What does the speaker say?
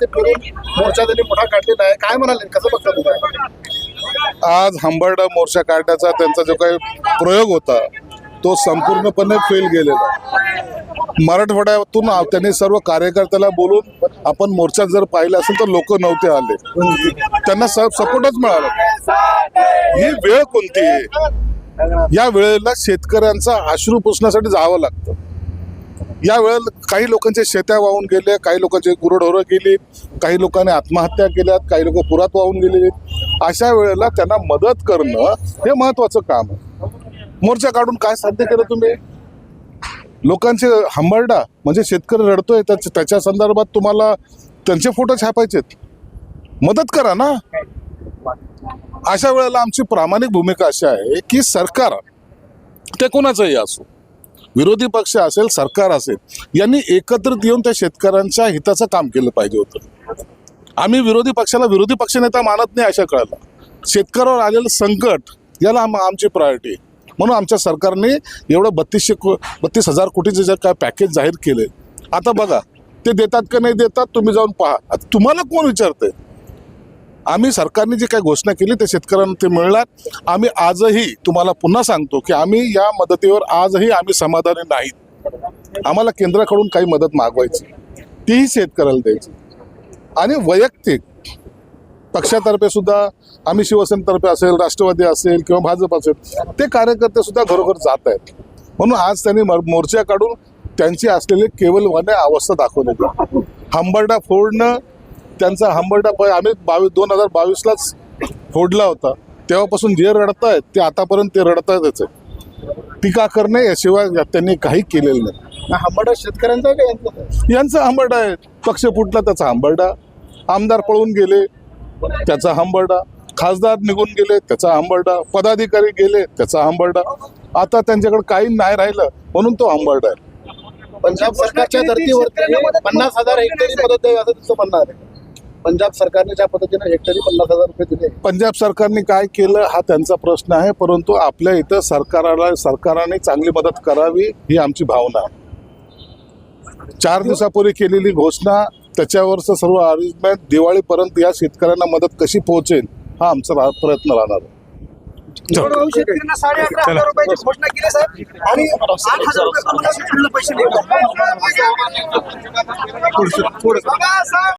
ते फिरून मोर्चा त्यांनी मोठा काढलेला आहे. काय म्हणाले? कसं बघता तुम्ही? आज हंबरडा मोर्चा काढण्याचा त्यांचा जो काही प्रयोग होता तो संपूर्णपणे फेल गेलेला. मराठवाड्यातून त्यांनी सर्व कार्यकर्त्याला बोलून आपण मोर्चात जर पाहिलं असेल तर लोक नव्हते आले. त्यांना सपोर्टच मिळाला ही वेळ कोणती आहे? या वेळेला शेतकऱ्यांचा अश्रू पुसण्यासाठी जावं लागतं. यावेळेला काही लोकांचे शेत्या वाहून गेले काही लोकांचे गुरढोरं गेली काही लोकांनी आत्महत्या केल्यात काही लोक पुरात वाहून गेलेले अशा वेळेला त्यांना मदत करणं हे महत्वाचं काम आहे. मोर्चा काढून काय साध्य केलं तुम्ही? लोकांचे हंबरडा म्हणजे शेतकरी रडतोय त्याच्या त्याच्या संदर्भात तुम्हाला त्यांचे फोटो छापायचेत. मदत करा ना. अशा वेळेला आमची प्रामाणिक भूमिका अशी आहे की सरकार ते कोणाचंही असो विरोधी पक्ष असेल सरकार असेल यांनी एकत्रित येऊन त्या शेतकऱ्यांच्या हिताचं काम केलं पाहिजे होतं. आम्ही विरोधी पक्षाला विरोधी पक्षनेता मानत नाही अशा कळाला. शेतकऱ्यावर आलेलं संकट याला आम आमची प्रायोरिटी म्हणून आमच्या सरकारने एवढं बत्तीसशे को बत्तीस हजार कोटीचे जे काय पॅकेज जाहीर केले आता बघा ते देतात का नाही देतात तुम्ही जाऊन पहा. आता तुम्हाला कोण विचारतंय? आम्ही सरकारने जी काही घोषणा केली ते शेतकऱ्यांना ते मिळणार. आम्ही आजही तुम्हाला पुन्हा सांगतो की आम्ही या मदतीवर आजही आम्ही समाधानी नाहीत. आम्हाला केंद्राकडून काही मदत मागवायची. तीही शेतकऱ्याला द्यायची. आणि वैयक्तिक पक्षातर्फे सुद्धा आम्ही शिवसेनेतर्फे असेल राष्ट्रवादी असेल किंवा भाजप असेल ते कार्यकर्ते सुद्धा घरोघर जात आहेत. म्हणून आज त्यांनी मोर्चा काढून त्यांची असलेली केवलवाने अवस्था दाखवली. हंबरडा फोडणं त्यांचा हंबरडा प- आम्ही बावीस दोन हजार बावीसलाच फोडला होता. तेव्हापासून जे रडतायत ते आतापर्यंत ते रडतायतच आहे. टीका करणे याशिवाय त्यांनी काही केलेलं नाही. हंबरडा शेतकऱ्यांचा का यांचा? हंबरडा आहे. पक्ष फुटला त्याचा हंबरडा आमदार पळून गेले त्याचा हंबरडा खासदार निघून गेले त्याचा हंबरडा पदाधिकारी गेले त्याचा हंबरडा आता त्यांच्याकडे काही नाही राहिलं म्हणून तो हंबरडा आहे. पंजाब सरकारच्या धर्तीवरती पन्नास हजार हेक्टरी मदत द्यावी असं तुमचं म्हणणं आहे. पंजाब सरकारने ज्या पद्धतीने हेक्टरी पन्नास हजार रुपये दिले. पंजाब सरकारने काय केलं हा त्यांचा प्रश्न आहे परंतु आपल्या इथं सरकाराला सरकारने चांगली मदत करावी ही आमची भावना आहे. चार दिवसापूर्वी केलेली घोषणा त्याच्यावरचं सर्व अरेंजमेंट दिवाळीपर्यंत या शेतकऱ्यांना मदत कशी पोहोचेल हा आमचा प्रयत्न राहणार आहे. शेतकऱ्यांना साडे अकरा हजार रुपयाची घोषणा केली साहेब. आणि आठ हजार रुपये पैसे